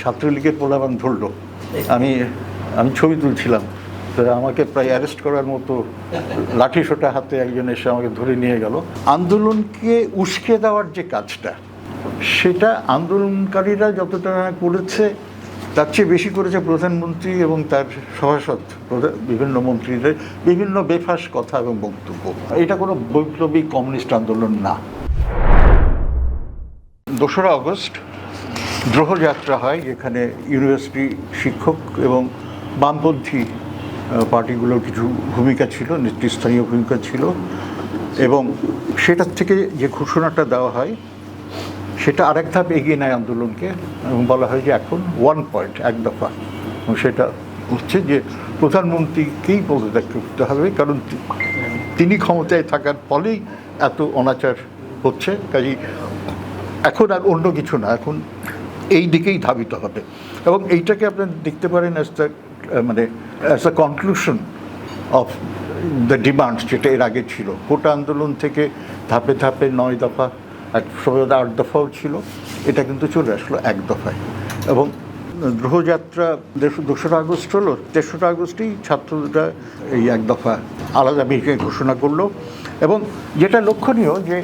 ছাত্রলীগের পোলাবান ধরলো। আমি আমি ছবি তুলছিলাম। আমাকে প্রায় অ্যারেস্ট করার মতো লাঠি সোটা হাতে একজন এসে আমাকে ধরে নিয়ে গেল। আন্দোলনকে উস্কে দেওয়ার যে কাজটা, সেটা আন্দোলনকারীরা যতটা করেছে, তার চেয়ে বেশি করেছে প্রধানমন্ত্রী এবং তার সভাসদ বিভিন্ন মন্ত্রীদের বিভিন্ন বেফাস কথা এবং বক্তব্য। এটা কোনো বৈপ্লবিক কমিউনিস্ট আন্দোলন না। দোসরা আগস্ট দ্রোহযাত্রা হয়, যেখানে ইউনিভার্সিটি শিক্ষক এবং বামপন্থী পার্টিগুলোর কিছু ভূমিকা ছিল, নেতৃস্থানীয় ভূমিকা ছিল। এবং সেটার থেকে যে ঘোষণাটা দেওয়া হয়, সেটা আরেক ধাপ এগিয়ে নেয় আন্দোলনকে এবং বলা হয় যে এখন ওয়ান পয়েন্ট এক দফা। এবং সেটা হচ্ছে যে প্রধানমন্ত্রীকেই পদত্যাগ করতে হবে, কারণ তিনি ক্ষমতায় থাকার ফলেই এত অনাচার হচ্ছে। কাজেই এখন আর অন্য কিছু না, এখন এই দিকেই ধাবিত হবে। এবং এইটাকে আপনি দেখতে পারেন অ্যাজ দ্য মানে as the conclusion of the demands যেটা এর আগে ছিল। কোটা আন্দোলন থেকে ধাপে ধাপে নয় দফা এক সময় আট দফাও ছিল। এটা কিন্তু চলে আসলো এক দফায়। এবং গ্রহযাত্রা দোসরা আগস্ট হলো। তেসরা আগস্টেই ছাত্ররা এই এক দফা আলাদা ঘোষণা করল। এবং যেটা লক্ষণীয় যে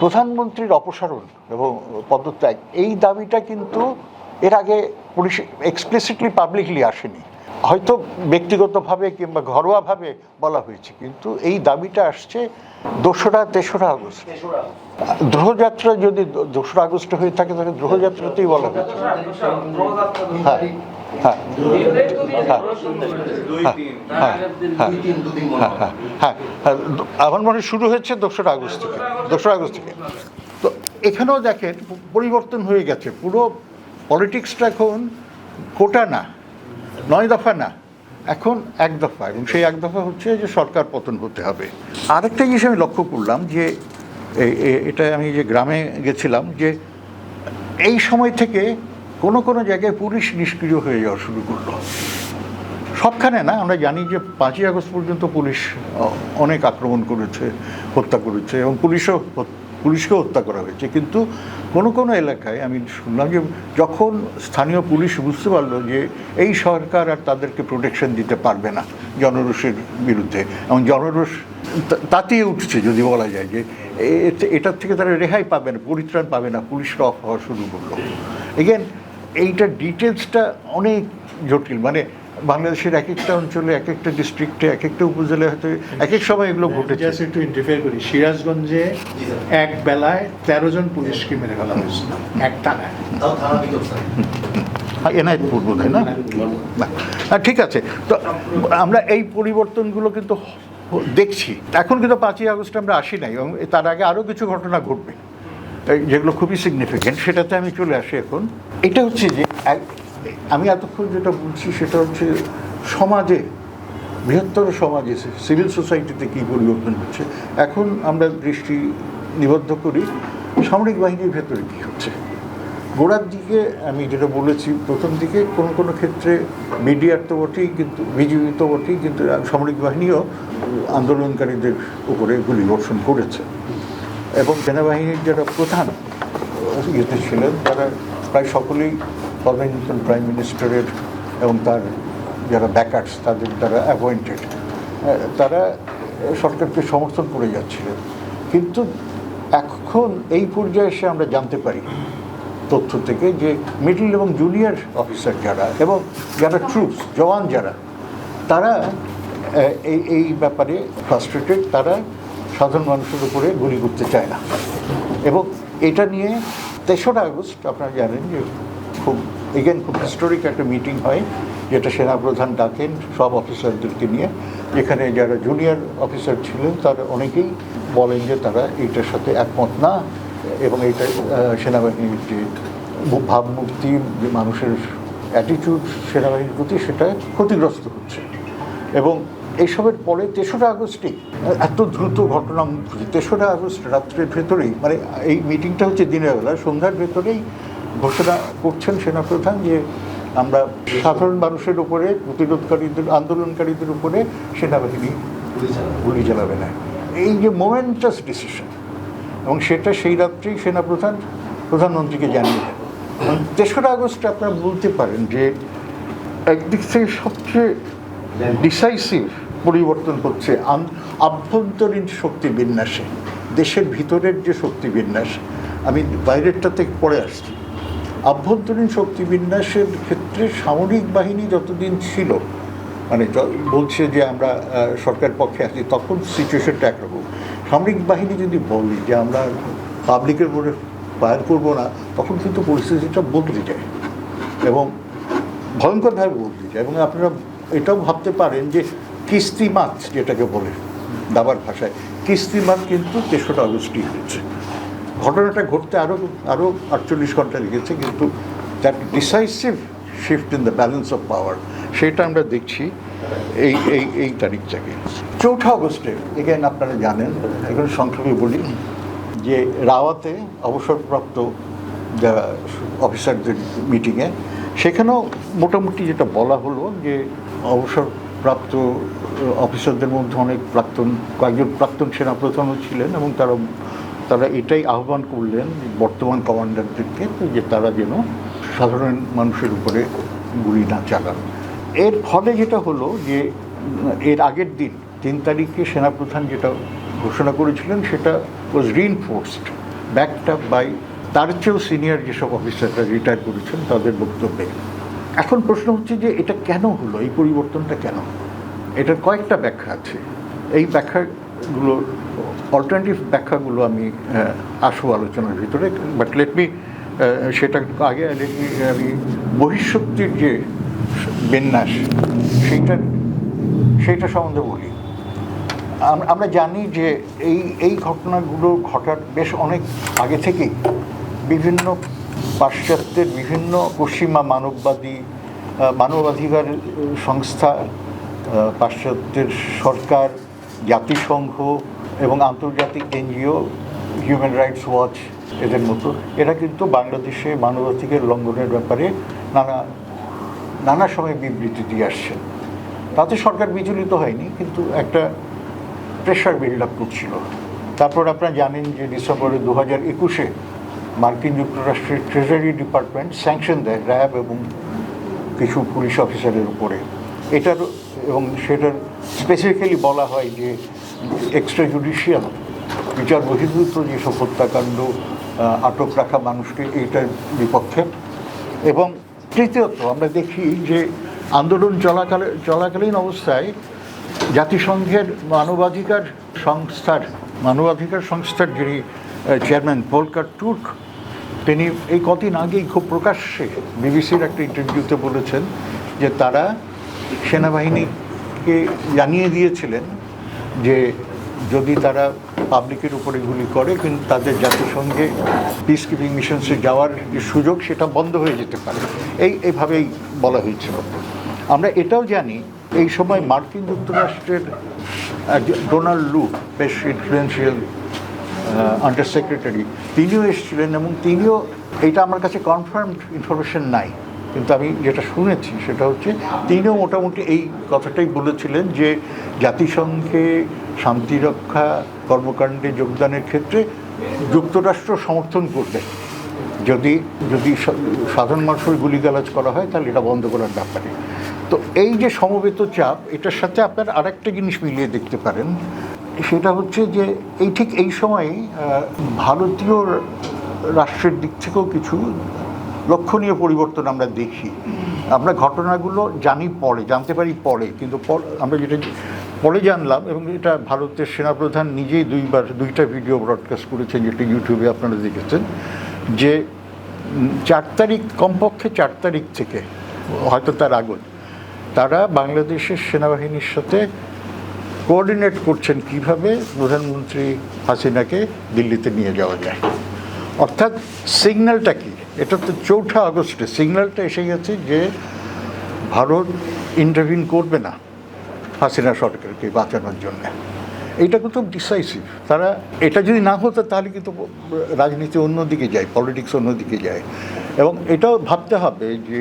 প্রধানমন্ত্রীর অপসারণ এবং পদত্যাগ এই দাবিটা কিন্তু এর আগে পুলিশ এক্সপ্লিসিটলি পাবলিকলি আসেনি। হয়তো ব্যক্তিগতভাবে কিংবা ঘরোয়াভাবে বলা হয়েছে কিন্তু এই দাবিটা আসছে দোসরা তেসরা আগস্ট। দ্রোহযাত্রা যদি দোসরা আগস্টে হয়ে থাকে তাহলে দ্রোহযাত্রাতেই বলা হয়েছে। হ্যাঁ। হ্যাঁ হ্যাঁ, হ্যাঁ, হ্যাঁ, হ্যাঁ আমার মনে শুরু হয়েছে দোসরা আগস্ট থেকে, দোসরা আগস্ট থেকে। তো এখানেও দেখেন, পরিবর্তন হয়ে গেছে, পুরো পলিটিক্সটা এখন কোটা না, নয় দফা না, এখন এক দফা, এবং সেই এক দফা হচ্ছে যে সরকার পতন হতে হবে। আরেকটা জিনিস আমি লক্ষ্য করলাম যে এটা আমি যে গ্রামে গেছিলাম যে, এই সময় থেকে কোনো কোনো জায়গায় পুলিশ নিষ্ক্রিয় হয়ে যাওয়া শুরু করল। সবখানে না, আমরা জানি যে পাঁচই আগস্ট পর্যন্ত পুলিশ অনেক আক্রমণ করেছে, হত্যা করেছে এবং পুলিশও পুলিশকেও হত্যা করা হয়েছে। কিন্তু কোনো কোনো এলাকায় আমি শুনলাম যে যখন স্থানীয় পুলিশ বুঝতে পারল যে এই সরকার আর তাদেরকে প্রোটেকশন দিতে পারবে না জনরোষের বিরুদ্ধে এবং জনরোষ তাতিয়ে উঠছে যদি বলা যায় যে এটার থেকে তারা রেহাই পাবে না, পরিত্রাণ পাবে না, পুলিশরা অফ হওয়া শুরু করল। এগেন এইটার ডিটেলসটা অনেক জটিল। মানে বাংলাদেশের এক একটা অঞ্চলে এক একটা ডিস্ট্রিক্টে এক একটা উপজেলায় হয়তো এক এক সময় এগুলো ঘটেছে। জাস্ট একটু ইন্টারফেয়ার করি। সিরাজগঞ্জে এক বেলায় তেরো জন পুলিশকে মেরে ফেলা হয়েছিল। এক টাকায় বোধ হয় না? না। হ্যাঁ, ঠিক আছে। তো আমরা এই পরিবর্তনগুলো কিন্তু দেখছি। এখন কিন্তু পাঁচই আগস্ট আমরা আসি নাই এবং তার আগে আরও কিছু ঘটনা ঘটবে। যেগুলো খুবই সিগনিফিকেন্ট সেটাতে আমি চলে আসি এখন। এটা হচ্ছে যে আমি এতক্ষণ যেটা বলছি সেটা হচ্ছে সমাজে, বৃহত্তর সমাজে সিভিল সোসাইটিতে কী পরিবর্তন হচ্ছে? এখন আমরা দৃষ্টি নিবদ্ধ করি, সামরিক বাহিনীর ভেতরে কী হচ্ছে? গোড়ার দিকে আমি যেটা বলেছি, প্রথম দিকে কোনো কোনো ক্ষেত্রে মিডিয়ার তো বটেই, কিন্তু বিজিবি তো বটেই, কিন্তু সামরিক বাহিনীও আন্দোলনকারীদের উপরে গুলি বর্ষণ করেছে। এবং সেনাবাহিনীর যারা প্রধান ইয়েতে ছিলেন, তারা প্রায় সকলেই তদানীন্তন প্রাইম মিনিস্টারের এবং তার যারা ব্যাকার্স তাদের দ্বারা অ্যাপয়েন্টেড তারা সরকারকে সমর্থন করে যাচ্ছিলেন। কিন্তু এখন এই পর্যায়ে এসে আমরা জানতে পারি তথ্য থেকে যে মিডল এবং জুনিয়র অফিসার যারা এবং যারা ট্রুপস জওয়ান যারা, তারা এই এই ব্যাপারে ফ্রাস্ট্রেটেড তারা সাধারণ মানুষের উপরে গুলি করতে চায় না। এবং এটা নিয়ে তেসরা আগস্ট আপনারা জানেন যে খুব এগেন খুব হিস্টোরিক একটা মিটিং হয়, যেটা সেনাপ্রধান ডাকেন সব অফিসারদেরকে নিয়ে, যেখানে যারা জুনিয়র অফিসার ছিলেন, তারা অনেকেই বলেন যে তারা এইটার সাথে একমত না, এবং এইটা সেনাবাহিনীর যে ভাবমূর্তি, যে মানুষের অ্যাটিটিউড সেনাবাহিনীর প্রতি, সেটা ক্ষতিগ্রস্ত হচ্ছে। এবং এইসবের পরে তেসরা আগস্টে, এত দ্রুত ঘটনা ঘটছে। তেসরা আগস্ট রাত্রের ভেতরেই মানে এই মিটিংটা হচ্ছে দিনের বেলা, সন্ধ্যার ভেতরেই ঘোষণা করছেন সেনাপ্রধান যে আমরা সাধারণ মানুষের উপরে, প্রতিরোধকারীদের, আন্দোলনকারীদের উপরে সেনাবাহিনী গুলি চালাবে না। এই যে মোমেন্টাস ডিসিশন এবং সেটা সেই রাত্রেই সেনাপ্রধান, প্রধানমন্ত্রীকে জানিয়ে দেন। তেসরা আগস্টে আপনারা বলতে পারেন যে একদিক থেকে সবচেয়ে ডিসাইসিভ পরিবর্তন হচ্ছে। আভ্যন্তরীণ শক্তি বিন্যাসে, দেশের ভিতরের যে শক্তি বিন্যাস, আমি বাইরেরটা থেকে পড়ে আসছি। আভ্যন্তরীণ শক্তি বিন্যাসের ক্ষেত্রে সামরিক বাহিনী যতদিন ছিল মানে বলছে যে আমরা সরকার পক্ষে আছি, তখন সিচুয়েশনটা একরকম। সামরিক বাহিনী যদি বলি যে আমরা পাবলিকের উপরে ফায়ার করব না, তখন কিন্তু পরিস্থিতিটা বদলে যায় এবং ভয়ঙ্করভাবে বদলে যায়। এবং আপনারা এটাও ভাবতে পারেন যে কিস্তিমাত যেটাকে বলে দাবার ভাষায়। কিস্তিমাত কিন্তু তেসরা আগস্টই হয়েছে। ঘটনাটা ঘটতে আরও আরও আটচল্লিশ ঘণ্টা লেগেছে, কিন্তু that decisive shift in the balance of power সেটা আমরা দেখছি এই এই এই তারিখ থেকে। চৌঠা আগস্টে এগেন আপনারা জানেন, এখন সংক্ষেপে বলি যে রাওয়াতে অবসরপ্রাপ্ত অফিসারদের মিটিংয়ে সেখানেও মোটামুটি যেটা বলা হলো যে অবসরপ্রাপ্ত অফিসারদের মধ্যে অনেক প্রাক্তন, কয়েকজন প্রাক্তন সেনাপ্রধানও ছিলেন এবং তারা তারা এটাই আহ্বান করলেন বর্তমান কমান্ডারদেরকে যে তারা যেন সাধারণ মানুষের উপরে গুলি না চালান। এর ফলে যেটা হলো যে, এর আগের দিন তিন তারিখে সেনাপ্রধান যেটা ঘোষণা করেছিলেন সেটা was reinforced backed up by তার চেয়েও সিনিয়র যেসব অফিসাররা রিটায়ার করেছেন তাদের বক্তব্যে। এখন প্রশ্ন হচ্ছে যে এটা কেন হলো? এই পরিবর্তনটা কেন? এটার কয়েকটা ব্যাখ্যা আছে। এই ব্যাখ্যাগুলো অল্টারনেটিভ ব্যাখ্যাগুলো আমি আসব আলোচনার ভিতরে বাট লেট মি সেটা আগে আমি বহিঃশক্তির যে বিন্যাস সেইটা সেইটা সম্বন্ধে বলি। আমরা জানি যে এই এই ঘটনাগুলো ঘটার বেশ অনেক আগে থেকেই বিভিন্ন পাশ্চাত্যের বিভিন্ন পশ্চিমা মানববাদী মানবাধিকার সংস্থা পাশ্চাত্যের সরকার, জাতিসংঘ এবং আন্তর্জাতিক এনজিও হিউম্যান রাইটস ওয়াচ এদের মতো। এরা কিন্তু বাংলাদেশে মানবাধিকার লঙ্ঘনের ব্যাপারে নানা নানা সময় বিবৃতি দিয়ে আসছেন। তাতে সরকার বিচলিত হয়নি, কিন্তু একটা প্রেশার বিল্ড আপ করছিল। তারপর আপনারা জানেন যে ডিসেম্বরে দু হাজার একুশে মার্কিন যুক্তরাষ্ট্রের ট্রেজারি ডিপার্টমেন্ট স্যাংশন দেয় র্যাব এবং কিছু পুলিশ অফিসারের উপরে। এটার এবং সেটার স্পেসিফিক্যালি বলা হয় যে এক্সট্রা জুডিশিয়াল বিচার বহির্ভূত যেসব হত্যাকাণ্ড আটক রাখা মানুষকে এইটার বিপক্ষে। এবং তৃতীয়ত আমরা দেখি যে আন্দোলন চলাকালে, চলাকালীন অবস্থায় জাতিসংঘের মানবাধিকার সংস্থার মানবাধিকার সংস্থার যিনি চেয়ারম্যান ভোলকার তুর্ক তিনি এই কদিন আগেই খুব প্রকাশ্যে বিবিসির একটা ইন্টারভিউতে বলেছেন যে তারা সেনাবাহিনীকে জানিয়ে দিয়েছিলেন যে যদি তারা পাবলিকের উপরে গুলি করে, কিন্তু তাদের জাতিসংঘে পিস কিপিং মিশনসে যাওয়ার যে সুযোগ, সেটা বন্ধ হয়ে যেতে পারে। এই এইভাবেই বলা হয়েছিল। আমরা এটাও জানি, এই সময় মার্কিন যুক্তরাষ্ট্রের ডোনাল্ড লু বেশ ইনফ্লুয়েন্সিয়াল আন্ডার সেক্রেটারি তিনিও এসেছিলেন এবং তিনিও, এটা আমার কাছে কনফার্ম ইনফরমেশন নাই। কিন্তু আমি যেটা শুনেছি সেটা হচ্ছে, তিনিও মোটামুটি এই কথাটাই বলেছিলেন যে জাতিসংঘে শান্তিরক্ষা কর্মকাণ্ডে যোগদানের ক্ষেত্রে যুক্তরাষ্ট্র সমর্থন করবে। যদি যদি সাধারণ মানুষের গুলিগালাজ করা হয়, তাহলে এটা বন্ধ করার ব্যাপারে। তো এই যে সমবেত চাপ, এটার সাথে আপনার আরেকটা জিনিস মিলিয়ে দেখতে পারেন সেটা হচ্ছে যে এই ঠিক এই সময়ে ভারতীয় রাষ্ট্রের দিক থেকেও কিছু লক্ষণীয় পরিবর্তন আমরা দেখি। আমরা ঘটনাগুলো জানি পরে, জানতে পারি পরে, কিন্তু আমরা যেটা পরে জানলাম এবং এটা ভারতের সেনাপ্রধান নিজেই দুইবার, দুইটা ভিডিও ব্রডকাস্ট করেছেন, যেটা ইউটিউবে আপনারা দেখেছেন, যে চার তারিখ, কমপক্ষে চার তারিখ থেকে, হয়তো তার আগত তারা বাংলাদেশের সেনাবাহিনীর সাথে কোঅর্ডিনেট করছেন কীভাবে প্রধানমন্ত্রী হাসিনাকে দিল্লিতে নিয়ে যাওয়া যায়? অর্থাৎ সিগন্যালটা কি? এটা তো চৌঠা আগস্টে সিগন্যালটা এসে গেছে যে ভারত ইন্টারভিন করবে না হাসিনা সরকারকে বাঁচানোর জন্য। এইটা কিন্তু ডিসাইসিভ তারা এটা যদি না হতো, তাহলে কিন্তু রাজনীতি অন্যদিকে যায় পলিটিক্স অন্যদিকে যায়। এবং এটাও ভাবতে হবে যে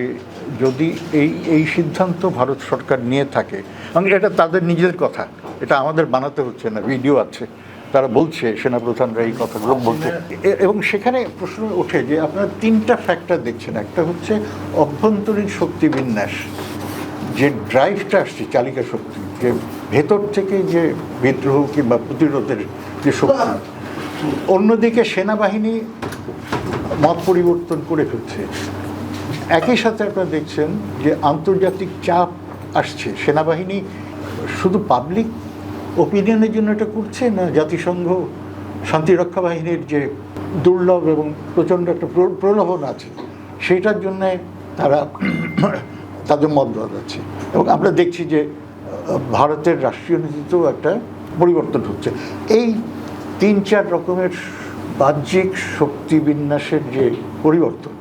যদি এই এই সিদ্ধান্ত ভারত সরকার নিয়ে থাকে, এবং এটা তাদের নিজের কথা এটা আমাদের বানাতে হচ্ছে না ভিডিও আছে। তারা বলছে সেনাপ্রধানরা এই কথাগুলো বলছে। এবং সেখানে প্রশ্ন ওঠে যে আপনারা তিনটা ফ্যাক্টর দেখছেন। একটা হচ্ছে অভ্যন্তরীণ শক্তি বিন্যাস যে ড্রাইভটা আসছে চালিকা শক্তি যে ভেতর থেকে যে বিদ্রোহ কিংবা প্রতিরোধের যে শক্তি। অন্যদিকে সেনাবাহিনী মত পরিবর্তন করে ফেলছে। একই সাথে আপনারা দেখছেন যে আন্তর্জাতিক চাপ আসছে। সেনাবাহিনী শুধু পাবলিক ওপিনিয়নের জন্য এটা করছে না জাতিসংঘ, শান্তিরক্ষা বাহিনীর যে দুর্লভ এবং প্রচণ্ড একটা প্র- প্রলোভন আছে, সেটার জন্যে তারা তাদের মত বদলাচ্ছে। এবং আমরা দেখছি যে ভারতের রাষ্ট্রীয় নীতিতেও একটা পরিবর্তন হচ্ছে। এই তিন চার রকমের বাহ্যিক শক্তি বিন্যাসের যে পরিবর্তন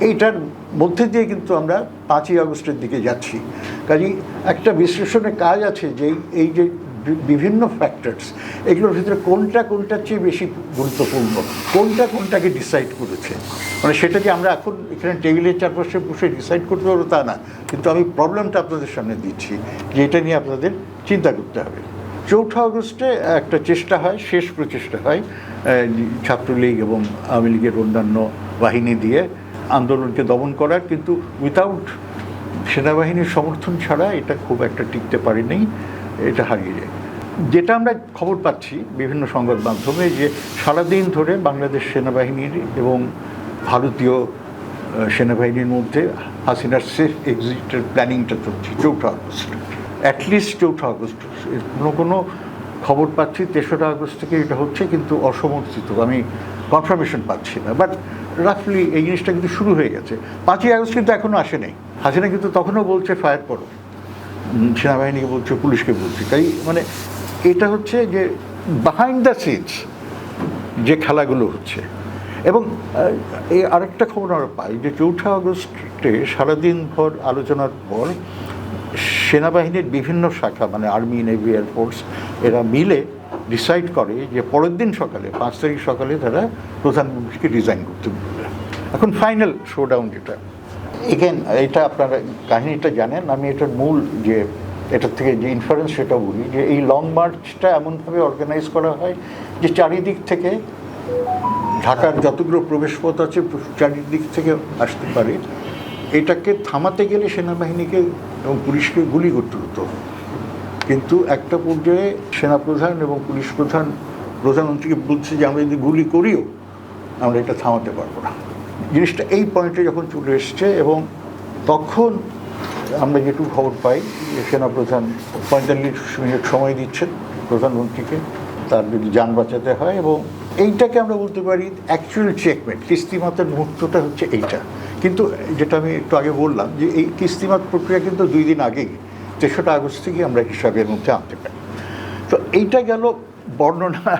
এইটার মধ্যে দিয়ে কিন্তু আমরা পাঁচই আগস্টের দিকে যাচ্ছি। কাজেই একটা বিশ্লেষণের কাজ আছে যে এই- যে বিভিন্ন ফ্যাক্টরস এগুলোর ভিতরে কোনটা কোনটার চেয়ে বেশি গুরুত্বপূর্ণ, কোনটা কোনটাকে ডিসাইড করেছে? মানে সেটা যে আমরা এখন এখানে টেবিলের চারপাশে বসে ডিসাইড করতে পারব তা না। কিন্তু আমি প্রবলেমটা আপনাদের সামনে দিচ্ছি যে এটা নিয়ে আপনাদের চিন্তা করতে হবে। চৌঠা আগস্টে একটা চেষ্টা হয়, শেষ প্রচেষ্টা হয় ছাত্রলীগ এবং আওয়ামী লীগের অন্যান্য বাহিনী দিয়ে আন্দোলনকে দমন করার কিন্তু উইথাউট সেনাবাহিনীর সমর্থন ছাড়া এটা খুব একটা টিকতে পারেনি, এটা হারিয়ে যায়। যেটা আমরা খবর পাচ্ছি বিভিন্ন সংবাদ মাধ্যমে যে সারাদিন ধরে বাংলাদেশ সেনাবাহিনীর এবং ভারতীয় সেনাবাহিনীর মধ্যে হাসিনার সেফ এক্সিটের প্ল্যানিংটা চলছে চৌঠা আগস্ট। অ্যাটলিস্ট চৌঠা আগস্ট। কোনো কোনো খবর পাচ্ছি তেসরা আগস্ট থেকে এটা হচ্ছে, কিন্তু অসমর্থিত। আমি কনফার্মেশন পাচ্ছি না। বাট রাফলি এই জিনিসটা কিন্তু শুরু হয়ে গেছে। পাঁচই আগস্ট কিন্তু এখনও আসেনি। হাসিনা কিন্তু তখনও বলছে ফায়ার করো। সেনাবাহিনীকে বলছে, পুলিশকে বলছে। তাই মানে এটা হচ্ছে যে বিহাইন্ড দ্য সিনস যে খেলাগুলো হচ্ছে। এবং এই আরেকটা খবর আমরা পাই যে চৌঠা আগস্টে সারাদিন ভর আলোচনার পর সেনাবাহিনীর বিভিন্ন শাখা মানে আর্মি নেভি এয়ারফোর্স এরা মিলে ডিসাইড করে যে পরের দিন সকালে, পাঁচ তারিখ সকালে তারা প্রধানমন্ত্রীকে রিজাইন করতে বলবে। এখন ফাইনাল শোডাউন যেটা। এগেন এটা আপনারা কাহিনীটা জানেন, আমি এটার মূল যে, এটার থেকে যে ইনফারেন্স সেটা বলি যে এই লং মার্চটা এমনভাবে অর্গানাইজ করা হয় যে চারিদিক থেকে ঢাকার যতগুলো প্রবেশপথ আছে, চারিদিক থেকে আসতে পারে, এটাকে থামাতে গেলে সেনাবাহিনীকে এবং পুলিশকে গুলি করতে হতো কিন্তু একটা পর্যায়ে সেনাপ্রধান এবং পুলিশ প্রধান প্রধানমন্ত্রীকে বলছে যে আমরা যদি গুলি করিও, আমরা এটা থামাতে পারব না। জিনিসটা এই পয়েন্টে যখন চলে এসছে এবং তখন আমরা যেটুকু খবর পাই, যে সেনাপ্রধান পঁয়তাল্লিশ মিনিট সময় দিচ্ছেন প্রধানমন্ত্রীকে, তার যদি যান বাঁচাতে হয় এবং এইটাকে আমরা বলতে পারি অ্যাকচুয়াল চেকমেট কিস্তিমাতের মুহূর্তটা হচ্ছে এইটা। কিন্তু যেটা আমি একটু আগে বললাম যে এই কিস্তিমাত প্রক্রিয়া কিন্তু দুই দিন আগেই। তেসরা আগস্ট থেকে আমরা হিসাবের মধ্যে আনতে পারি। তো এইটা গেল বর্ণনা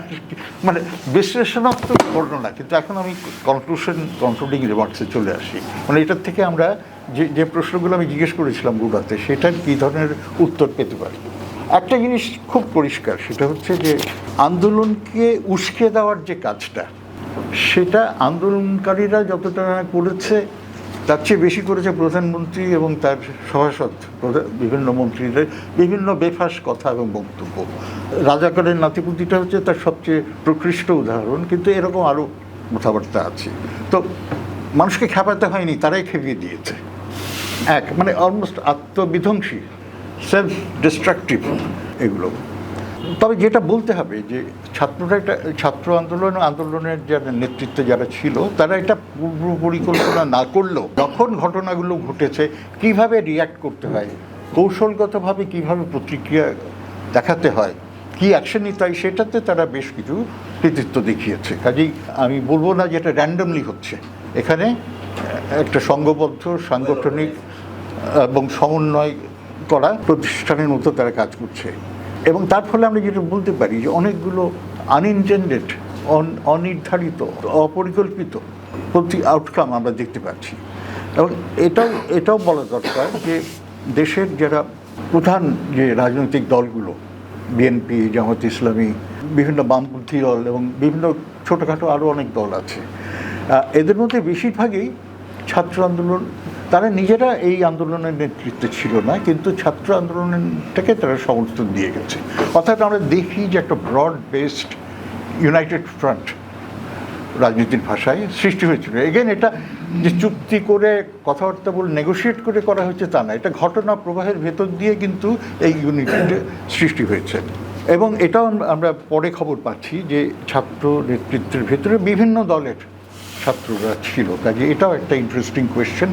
মানে বিশ্লেষণাত্মক বর্ণনা, কিন্তু এখন আমি কনক্লুশন কন্ট্রোলিং রিমার্কসে চলে আসি। মানে এটার থেকে আমরা যে যে প্রশ্নগুলো আমি জিজ্ঞেস করেছিলাম গুড়াতে, সেটার কী ধরনের উত্তর পেতে পারি? একটা জিনিস খুব পরিষ্কার, সেটা হচ্ছে যে আন্দোলনকে উস্কে দেওয়ার যে কাজটা, সেটা আন্দোলনকারীরা যতটা করেছে তার চেয়ে বেশি করেছে প্রধানমন্ত্রী এবং তার সভাসদ বিভিন্ন মন্ত্রীদের বিভিন্ন বেফাস কথা এবং বক্তব্য। রাজাকারের নাতিপুতিটা হচ্ছে তার সবচেয়ে প্রকৃষ্ট উদাহরণ, কিন্তু এরকম আরও কথাবার্তা আছে। তো মানুষকে খেপাতে হয়নি, তারাই খেপিয়ে দিয়েছে। এক মানে অলমোস্ট আত্মবিধ্বংসী সেলফ ডিস্ট্রাকটিভ এগুলো। তবে যেটা বলতে হবে যে ছাত্ররা একটা, ছাত্র আন্দোলন আন্দোলনের যারা নেতৃত্বে যারা ছিল, তারা এটা পূর্ব পরিকল্পনা না করলেও যখন ঘটনাগুলো ঘটেছে, কীভাবে রিয়্যাক্ট করতে হয়, কৌশলগতভাবে কীভাবে প্রতিক্রিয়া দেখাতে হয়, কি অ্যাকশন নিতে হয়, সেটাতে তারা বেশ কিছু কৃতিত্ব দেখিয়েছে। কাজেই আমি বলব না যে এটা র্যান্ডমলি হচ্ছে। এখানে একটা সংঘবদ্ধ, সাংগঠনিক এবং সমন্বয় করা প্রতিষ্ঠানের মতো তারা কাজ করছে। এবং তার ফলে আমরা যেটা বলতে পারি যে অনেকগুলো আনইনটেন্ডেড অনির্ধারিত, অপরিকল্পিত প্রতি আউটকাম আমরা দেখতে পাচ্ছি। এবং এটাও এটাও বলা দরকার যে দেশের যারা প্রধান যে রাজনৈতিক দলগুলো বিএনপি জামাত ইসলামী, বিভিন্ন বামপন্থী দল এবং বিভিন্ন ছোটোখাটো আরও অনেক দল আছে এদের মধ্যে বেশিরভাগই ছাত্র আন্দোলন তারা নিজেরা এই আন্দোলনের নেতৃত্বে ছিল না, কিন্তু ছাত্র আন্দোলনটাকে তারা সমর্থন দিয়ে গেছে। অর্থাৎ আমরা দেখি যে একটা ব্রড বেসড ইউনাইটেড ফ্রন্ট রাজনীতির ভাষায় সৃষ্টি হয়েছিল। এগেন এটা যে চুক্তি করে কথাবার্তা বলে নেগোশিয়েট করে করা হয়েছে তা না, এটা ঘটনা প্রবাহের ভেতর দিয়ে কিন্তু এই ইউনিটির সৃষ্টি হয়েছে। এবং এটাও আমরা পরে খবর পাচ্ছি যে ছাত্র নেতৃত্বের ভেতরে বিভিন্ন দলের ছাত্ররা ছিল। কাজে এটাও একটা ইন্টারেস্টিং কোয়েশ্চেন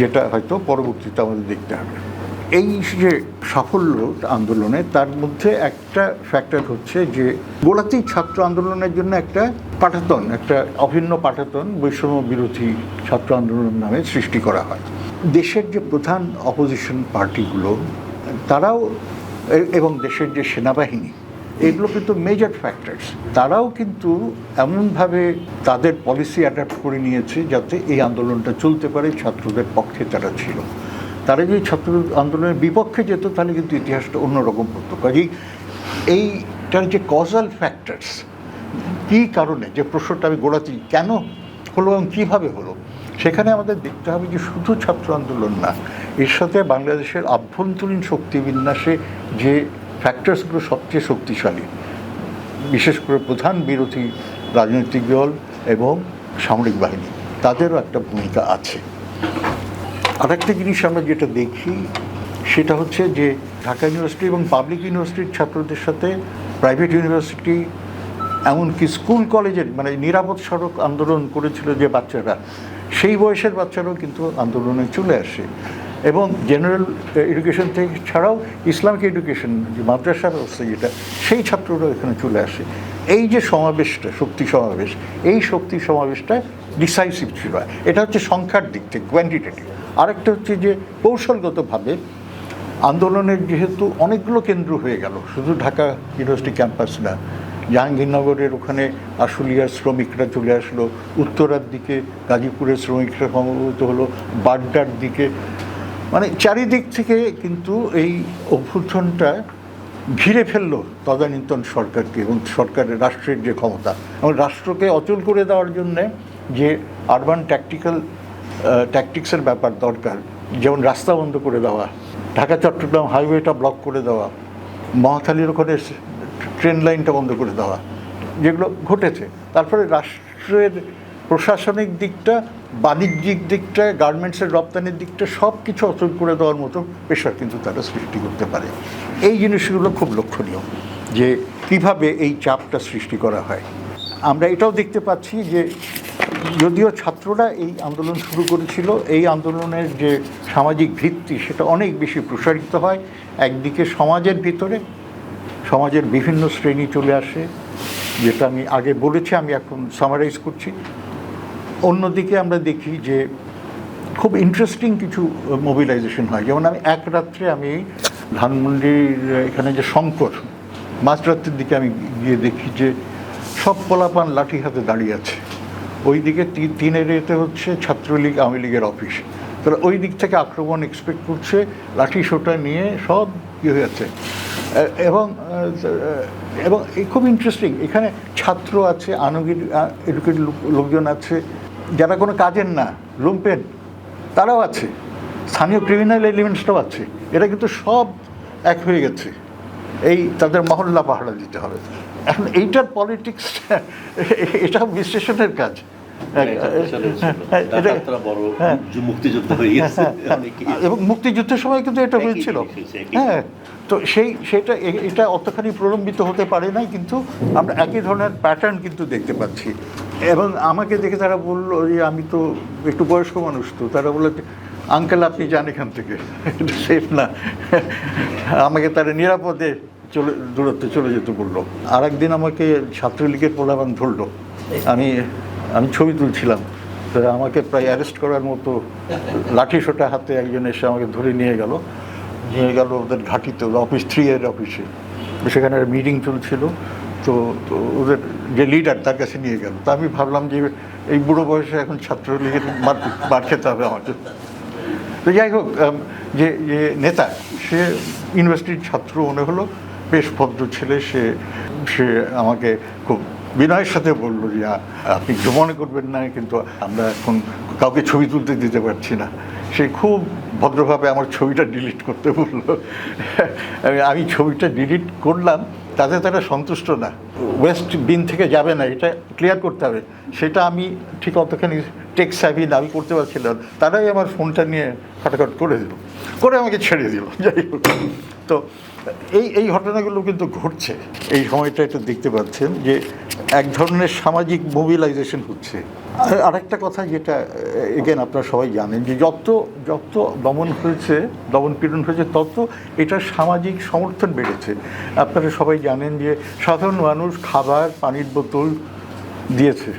যেটা হয়তো পরবর্তীতে আমাদের দেখতে হবে। এই যে সাফল্য আন্দোলনে তার মধ্যে একটা ফ্যাক্টর হচ্ছে যে গোলাতেই ছাত্র আন্দোলনের জন্য একটা পাঠাতন, একটা অভিন্ন পাঠাতন বৈষম্য বিরোধী ছাত্র আন্দোলন নামে সৃষ্টি করা হয়। দেশের যে প্রধান অপোজিশন পার্টিগুলো তারাও এবং দেশের যে সেনাবাহিনী এগুলো কিন্তু মেজর ফ্যাক্টরস তারাও কিন্তু এমনভাবে তাদের পলিসি অ্যাডাপ্ট করে নিয়েছে যাতে এই আন্দোলনটা চলতে পারে, ছাত্রদের পক্ষে তারা ছিল। তারা যদি ছাত্র আন্দোলনের বিপক্ষে যেত, তাহলে কিন্তু ইতিহাসটা অন্যরকম হতো। কাজেই এইটার যে কজাল ফ্যাক্টরস কী কারণে, যে প্রশ্নটা আমি গোড়াতেই, কেন হলো এবং কীভাবে হলো, সেখানে আমাদের দেখতে হবে যে শুধু ছাত্র আন্দোলন না, এর সাথে বাংলাদেশের আভ্যন্তরীণ শক্তি বিন্যাসে যে ফ্যাক্টরসগুলো সবচেয়ে শক্তিশালী। বিশেষ করে প্রধান বিরোধী রাজনৈতিক দল এবং সামরিক বাহিনী, তাদেরও একটা ভূমিকা আছে। আরেকটা জিনিস আমরা যেটা দেখি, সেটা হচ্ছে যে ঢাকা ইউনিভার্সিটি এবং পাবলিক ইউনিভার্সিটির ছাত্রদের সাথে প্রাইভেট ইউনিভার্সিটি, এমনকি স্কুল কলেজের মানে নিরাপদ সড়ক আন্দোলন করেছিল যে বাচ্চারা, সেই বয়সের বাচ্চারাও কিন্তু আন্দোলনে চলে আসে। এবং জেনারেল এডুকেশন থেকে ছাড়াও ইসলামিক এডুকেশন, যে মাদ্রাসা ব্যবস্থা যেটা, সেই ছাত্ররাও এখানে চলে আসে। এই যে সমাবেশটা, শক্তি সমাবেশ, এই শক্তি সমাবেশটা ডিসাইসিভ ছিল। এটা হচ্ছে সংখ্যার দিক থেকে কোয়ান্টিটেটিভ আরেকটা হচ্ছে যে কৌশলগতভাবে আন্দোলনের যেহেতু অনেকগুলো কেন্দ্র হয়ে গেল, শুধু ঢাকা ইউনিভার্সিটি ক্যাম্পাস না, জাহাঙ্গীরনগরের ওখানে আশুলিয়ার শ্রমিকরা চলে আসলো, উত্তরার দিকে গাজীপুরের শ্রমিকরা সমবেত হলো, বাড্ডার দিকে মানে চারিদিক থেকে কিন্তু এই অভ্যুত্থানটা ঘিরে ফেলল তদানীন্তন সরকারকে এবং সরকারের রাষ্ট্রের যে ক্ষমতা। এবং রাষ্ট্রকে অচল করে দেওয়ার জন্যে যে আরবান ট্যাকটিক্যাল ট্যাকটিক্সের ব্যাপার দরকার, যেমন রাস্তা বন্ধ করে দেওয়া, ঢাকা, চট্টগ্রাম হাইওয়েটা ব্লক করে দেওয়া, মহাখালীর ওখানে ট্রেন লাইনটা বন্ধ করে দেওয়া, যেগুলো ঘটেছে। তারপরে রাষ্ট্রের প্রশাসনিক দিকটা, বাণিজ্যিক দিকটা, গার্মেন্টসের রপ্তানির দিকটা সব কিছু অচল করে দেওয়ার মতো পেশার কিন্তু তারা সৃষ্টি করতে পারে। এই জিনিসগুলো খুব লক্ষণীয় যে কীভাবে এই চাপটা সৃষ্টি করা হয়। আমরা এটাও দেখতে পাচ্ছি যে যদিও ছাত্ররা এই আন্দোলন শুরু করেছিল, এই আন্দোলনের যে সামাজিক ভিত্তি সেটা অনেক বেশি প্রসারিত হয়। একদিকে সমাজের ভিতরে, সমাজের বিভিন্ন শ্রেণি চলে আসে, যেটা আমি আগে বলেছি, আমি এখন সামারাইজ করছি। অন্যদিকে আমরা দেখি যে খুব ইন্টারেস্টিং কিছু মোবিলাইজেশন হয়। যেমন আমি এক রাত্রে আমি ধানমন্ডির এখানে যে শঙ্কর মাঝরাত্রির দিকে আমি গিয়ে দেখি যে সব পোলাপান লাঠি হাতে দাঁড়িয়ে আছে। ওই দিকে তিনের এতে হচ্ছে ছাত্রলীগ, আওয়ামী লীগের অফিস তারা ওই দিক থেকে আক্রমণ এক্সপেক্ট করছে, লাঠি সোটা নিয়ে সব ইয়ে হয়ে যাচ্ছে। এবং এবং খুব ইন্টারেস্টিং এখানে ছাত্র আছে আনুগিক এডুকেটেড লোকজন আছে যারা কোনো কাজের না লুম্পেন তারাও আছে। স্থানীয় ক্রিমিনাল এলিমেন্টসটাও আছে। এটা কিন্তু সব এক হয়ে গেছে। এই তাদের মহল্লা পাহারা দিতে হবে। এখন এইটার পলিটিক্স এটা বিশ্লেষণের কাজ। এবং মুক্তিযুদ্ধের সময় কিন্তু এটা হয়েছিল। হ্যাঁ। তো সেই সেটা এটা অতখানি প্রলম্বিত হতে পারে নাই কিন্তু আমরা একই ধরনের প্যাটার্ন কিন্তু দেখতে পাচ্ছি। এবং আমাকে দেখে তারা বলল যে, আমি তো একটু বয়স্ক মানুষ তো। তারা বলল, আঙ্কেল, আপনি যান এখান থেকে। সেফ না। আমাকে তারা নিরাপদে চলে, দূরত্বে চলে যেতে বলল। আর একদিন আমাকে ছাত্রলীগের প্রধান ধরলো। আমি আমি ছবি তুলছিলাম। তারা আমাকে প্রায় অ্যারেস্ট করার মতো লাঠি সোটা হাতে একজন এসে আমাকে ধরে নিয়ে গেল। নিয়ে গেল ওদের ঘাটিতে, অফিস থ্রি এর অফিসে। সেখানে মিটিং চলছিল। তো ওদের যে লিডার তার কাছে নিয়ে গেল। তা আমি ভাবলাম যে এই বুড়ো বয়সে এখন ছাত্রলীগের মার মার খেতে হবে আমাকে। তো যাই হোক যে যে নেতা, সে ইউনিভার্সিটির ছাত্র মনে হলো, বেশ ভদ্র ছেলে, সে সে আমাকে খুব বিনয়ের সাথে বলল যে আপনি কিছু মনে করবেন না, কিন্তু আমরা এখন কাউকে ছবি তুলতে দিতে পারছি না। সে খুব ভদ্রভাবে আমার ছবিটা ডিলিট করতে বলল। আমি- ছবিটা ডিলিট করলাম, তাতে তারা সন্তুষ্ট না। ওয়েস্ট বিন থেকে যাবে না, এটা ক্লিয়ার করতে হবে। সেটা আমি ঠিক অতখানি টেক সাভি আমি করতে পারছিলাম। তারাই আমার ফোনটা নিয়ে ফাটাফাট করে দিল, করে আমাকে ছেড়ে দিল, যাই হোক। তো এই এই ঘটনাগুলো কিন্তু ঘটছে। এই সময়টা একটু দেখতে পাচ্ছেন যে এক ধরনের সামাজিক মোবিলাইজেশন হচ্ছে। আর আরেকটা কথা যেটা এগেন আপনারা সবাই জানেন যে যত যত দমন হয়েছে, দমন পীড়ন হয়েছে, তত এটা সামাজিক সমর্থন বেড়েছে। আপনারা সবাই জানেন যে সাধারণ মানুষ খাবার, পানির বোতল দিয়েছে।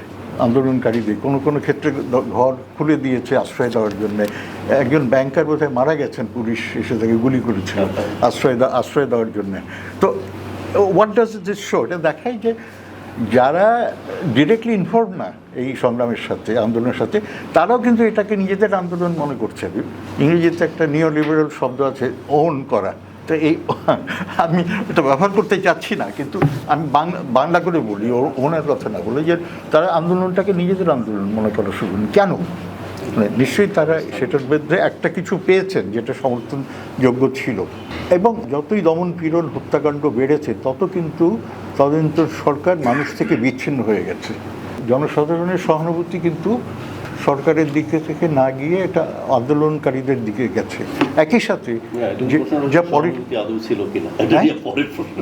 আন্দোলনকারীদের কোনো কোনো ক্ষেত্রে ঘর খুলে দিয়েছে আশ্রয় দেওয়ার জন্য। একজন ব্যাংকার বোধহয় মারা গেছেন, পুলিশ এসে তাকে গুলি করেছিল আশ্রয় আশ্রয় দেওয়ার জন্য। তো হোয়াট ডাজ দিস শো এটা দেখায় যে যারা ডিরেক্টলি ইনফর্ম না এই সংগ্রামের সাথে, আন্দোলনের সাথে, তারাও কিন্তু এটাকে নিজেদের আন্দোলন মনে করছে। ইংরেজিতে একটা নিও লিবারেল শব্দ আছে ওন করা। তো এই আমি এটা ব্যবহার করতে চাচ্ছি না, কিন্তু আমি বাংলা বাংলা করে বলি ওনার কথা না বলে যে তারা আন্দোলনটাকে নিজেদের আন্দোলন মনে করা শুরু। কেন? মানে নিশ্চয়ই তারা সেটার মধ্যে একটা কিছু পেয়েছেন যেটা সমর্থনযোগ্য ছিল। এবং যতই দমন পীড়ন হত্যাকাণ্ড বেড়েছে, তত কিন্তু তদন্ত সরকার মানুষ থেকে বিচ্ছিন্ন হয়ে গেছে। জনসাধারণের সহানুভূতি কিন্তু সরকারের দিকে থেকে না গিয়ে এটা আন্দোলনকারীদের দিকে গেছে। একই সাথে হ্যাঁ, যে- পরে আদৌ ছিল কিনা? এটা হ্যাঁ? পরের প্রশ্ন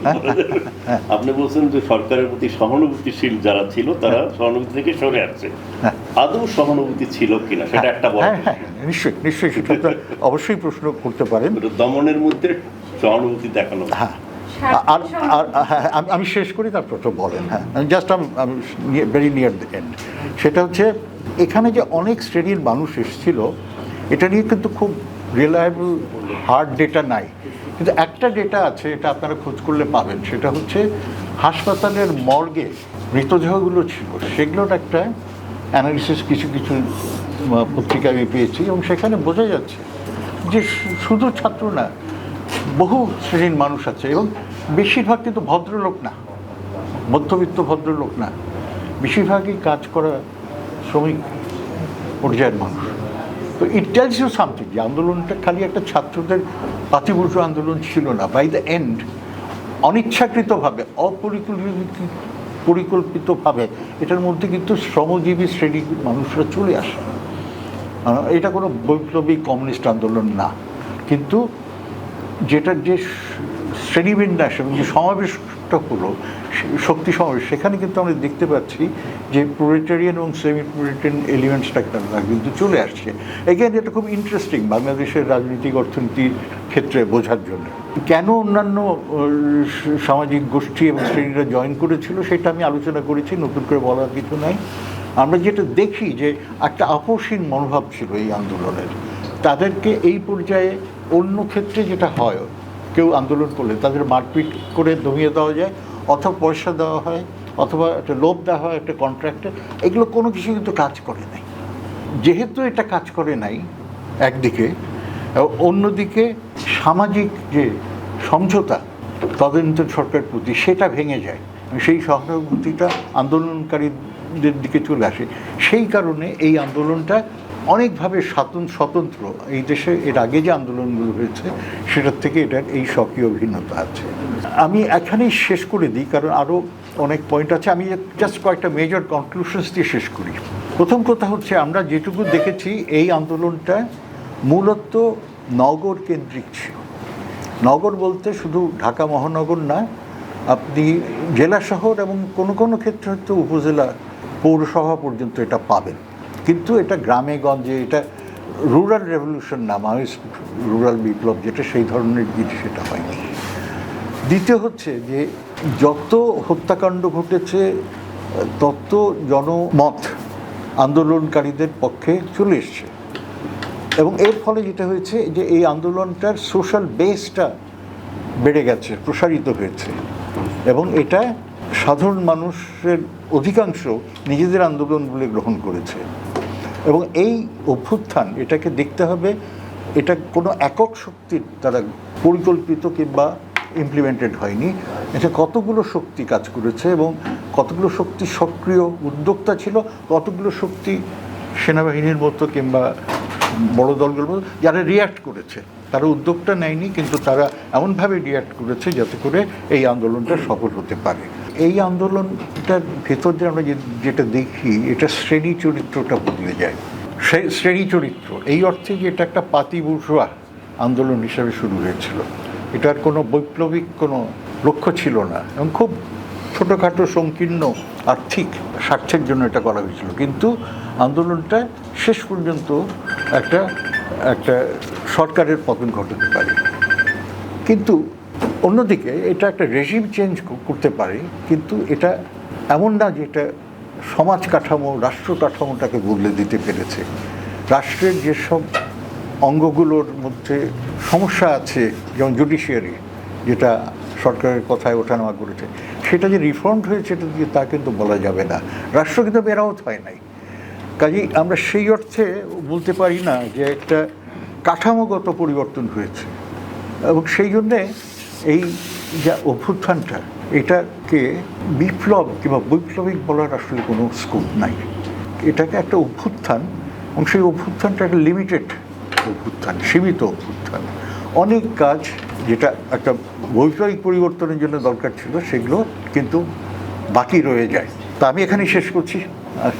আপনি বলছেন যে সরকারের প্রতি সহানুভূতিশীল যারা ছিল তারা সহানুভূতি থেকে সরে আসছে। হ্যাঁ। আদৌ সহানুভূতি ছিল কিনা? সেটা একটা বড় হ্যাঁ হ্যাঁ নিশ্চয়ই নিশ্চয়ই সেটা তো অবশ্যই প্রশ্ন করতে পারেন। দমনের মধ্যে সহানুভূতি দেখানো হ্যাঁ। আর আর হ্যাঁ, আমি- আমি শেষ করি তারপর তো বলেন। হ্যাঁ জাস্ট আমি ভেরি নিয়ার দ্য এন্ড সেটা হচ্ছে এখানে যে অনেক শ্রেণির মানুষ এসেছিল, এটা নিয়ে কিন্তু খুব রিলায়েবল হার্ড ডেটা নাই। কিন্তু একটা ডেটা আছে, এটা আপনারা খোঁজ করলে পাবেন, সেটা হচ্ছে হাসপাতালের মর্গে মৃতদেহগুলো ছিল। সেগুলোর একটা অ্যানালিসিস কিছু কিছু পত্রিকা আমি পেয়েছি এবং সেখানে বোঝা যাচ্ছে যে শুধু ছাত্র না, বহু শ্রেণির মানুষ আছে এবং বেশিরভাগ কিন্তু ভদ্রলোক না, মধ্যবিত্ত ভদ্রলোক না। বেশিরভাগই কাজ করা শ্রমিক পর্যায়ের মানুষ। তো ইট ইউ সামথিং যে আন্দোলনটা খালি একটা ছাত্রদের পাতিবুর্জ আন্দোলন ছিল না। বাই দ্য এন্ড অনিচ্ছাকৃতভাবে অপরিকল্পিত পরিকল্পিতভাবে এটার মধ্যে কিন্তু শ্রমজীবী শ্রেণির মানুষরা চলে আসে। এটা কোনো বৈপ্লবিক কমিউনিস্ট আন্দোলন না। কিন্তু যেটার যে শ্রেণীবিন্যাস এবং যে সমাবেশটা হলো শক্তি সমাবেশ। সেখানে কিন্তু আমরা দেখতে পাচ্ছি যে প্রোলেটারিয়ান এবং সেমি প্রোলেটারিয়ান এলিমেন্টসটা কিন্তু চলে আসছে। এগেন এটা খুব ইন্টারেস্টিং বাংলাদেশের রাজনৈতিক অর্থনীতির ক্ষেত্রে বোঝার জন্য। কেন অন্যান্য সামাজিক গোষ্ঠী এবং শ্রেণীরা জয়েন করেছিল সেটা আমি আলোচনা করেছি, নতুন করে বলার কিছু নাই। আমরা যেটা দেখি যে একটা আপোষহীন মনোভাব ছিল এই আন্দোলনের। তাদেরকে এই পর্যায়ে অন্য ক্ষেত্রে যেটা হয় কেউ আন্দোলন করলে তাদের মারপিট করে দমিয়ে দেওয়া যায়, অথবা পয়সা দেওয়া হয়, অথবা একটা লোভ দেওয়া হয়, একটা কন্ট্রাক্টে এগুলো কোনো কিছু কিন্তু কাজ করে নাই। যেহেতু এটা কাজ করে নাই একদিকে, অন্যদিকে সামাজিক যে সমঝোতা তদন্ত সরকারের প্রতি সেটা ভেঙে যায় সেই সহানুভূতিটা আন্দোলনকারীদের দিকে চলে আসে। সেই কারণে এই আন্দোলনটা অনেকভাবে স্বাতন- স্বতন্ত্র। এই দেশে এর আগে যে আন্দোলনগুলো হয়েছে, সেটার থেকে এটার এই স্বকীয় ভিন্নতা আছে। আমি এখানেই শেষ করে দিই, কারণ আরও অনেক পয়েন্ট আছে। আমি জাস্ট কয়েকটা মেজর কনক্লুশনস দিয়ে শেষ করি। প্রথম কথা হচ্ছে, আমরা যেটুকু দেখেছি, এই আন্দোলনটা মূলত নগর কেন্দ্রিক ছিল। নগর বলতে শুধু ঢাকা মহানগর না, আপনি জেলা শহর এবং কোনো কোনো ক্ষেত্রে হয়তো উপজেলা পৌরসভা পর্যন্ত এটা পাবেন। কিন্তু এটা গ্রামে গঞ্জে এটা রুরাল রেভলিউশন না, মানুষ রুরাল বিপ্লব যেটা সেই ধরনের জিনিস সেটা হয়নি। দ্বিতীয় হচ্ছে যে যত হত্যাকাণ্ড ঘটেছে, তত জনমত আন্দোলনকারীদের পক্ষে চলে এসছে। এবং এর ফলে যেটা হয়েছে যে এই আন্দোলনটার সোশ্যাল বেসটা বেড়ে গেছে, প্রসারিত হয়েছে। এবং এটা সাধারণ মানুষের অধিকাংশ নিজেদের আন্দোলন বলে গ্রহণ করেছে। এবং এই অভ্যুত্থান, এটাকে দেখতে হবে, এটা কোনো একক শক্তির দ্বারা পরিকল্পিত কিংবা ইমপ্লিমেন্টেড হয়নি। এটা কতগুলো শক্তি কাজ করেছে এবং কতগুলো শক্তি সক্রিয় উদ্যোক্তা ছিল, কতগুলো শক্তি সেনাবাহিনীর মতো কিংবা বড় দলগুলোর মতো, যারা রিয়াক্ট করেছে। তারা উদ্যোগটা নেয়নি, কিন্তু তারা এমনভাবে রিয়াক্ট করেছে যাতে করে এই আন্দোলনটা সফল হতে পারে। এই আন্দোলনটার ভেতর দিয়ে আমরা যেটা দেখি, এটা শ্রেণি চরিত্রটা বদলে যায়। শ্রেণি চরিত্র, এই অর্থে যে এটা একটা পাতি আন্দোলন হিসেবে শুরু হয়েছিল। এটার কোনো বৈপ্লবিক কোনো লক্ষ্য ছিল না। এবং খুব ছোটোখাটো, সংকীর্ণ, আর্থিক স্বার্থের জন্য এটা করা হয়েছিল। কিন্তু আন্দোলনটা শেষ পর্যন্ত একটা একটা সরকারের পতন ঘটাতে পারে। কিন্তু অন্যদিকে, এটা একটা রেজিম চেঞ্জ করতে পারে, কিন্তু এটা এমন না যে এটা সমাজ কাঠামো, রাষ্ট্র কাঠামোটাকে বদলে দিতে পেরেছে। রাষ্ট্রের যেসব অঙ্গগুলোর মধ্যে সমস্যা আছে, যেমন জুডিশিয়ারি যেটা সরকারের কথায় ওঠানামা করেছে, সেটা যে রিফর্মড হয়েছে, এটা দিয়ে তা কিন্তু বলা যাবে না। রাষ্ট্র কিন্তু মেরামত হয় নাই। কাজেই আমরা সেই অর্থে বলতে পারি না যে একটা কাঠামোগত পরিবর্তন হয়েছে। এবং সেই জন্যে এই যা অভ্যুত্থানটা, এটাকে বিপ্লব কিংবা বৈপ্লবিক বলার আসলে কোনো স্কোপ নাই। এটাকে একটা অভ্যুত্থান এবং সেই অভ্যুত্থানটা একটা লিমিটেড অভ্যুত্থান, সীমিত অভ্যুত্থান। অনেক কাজ যেটা একটা বৈপ্লবিক পরিবর্তনের জন্য দরকার ছিল, সেগুলো কিন্তু বাকি রয়ে যায়। তা আমি এখানেই শেষ করছি। আর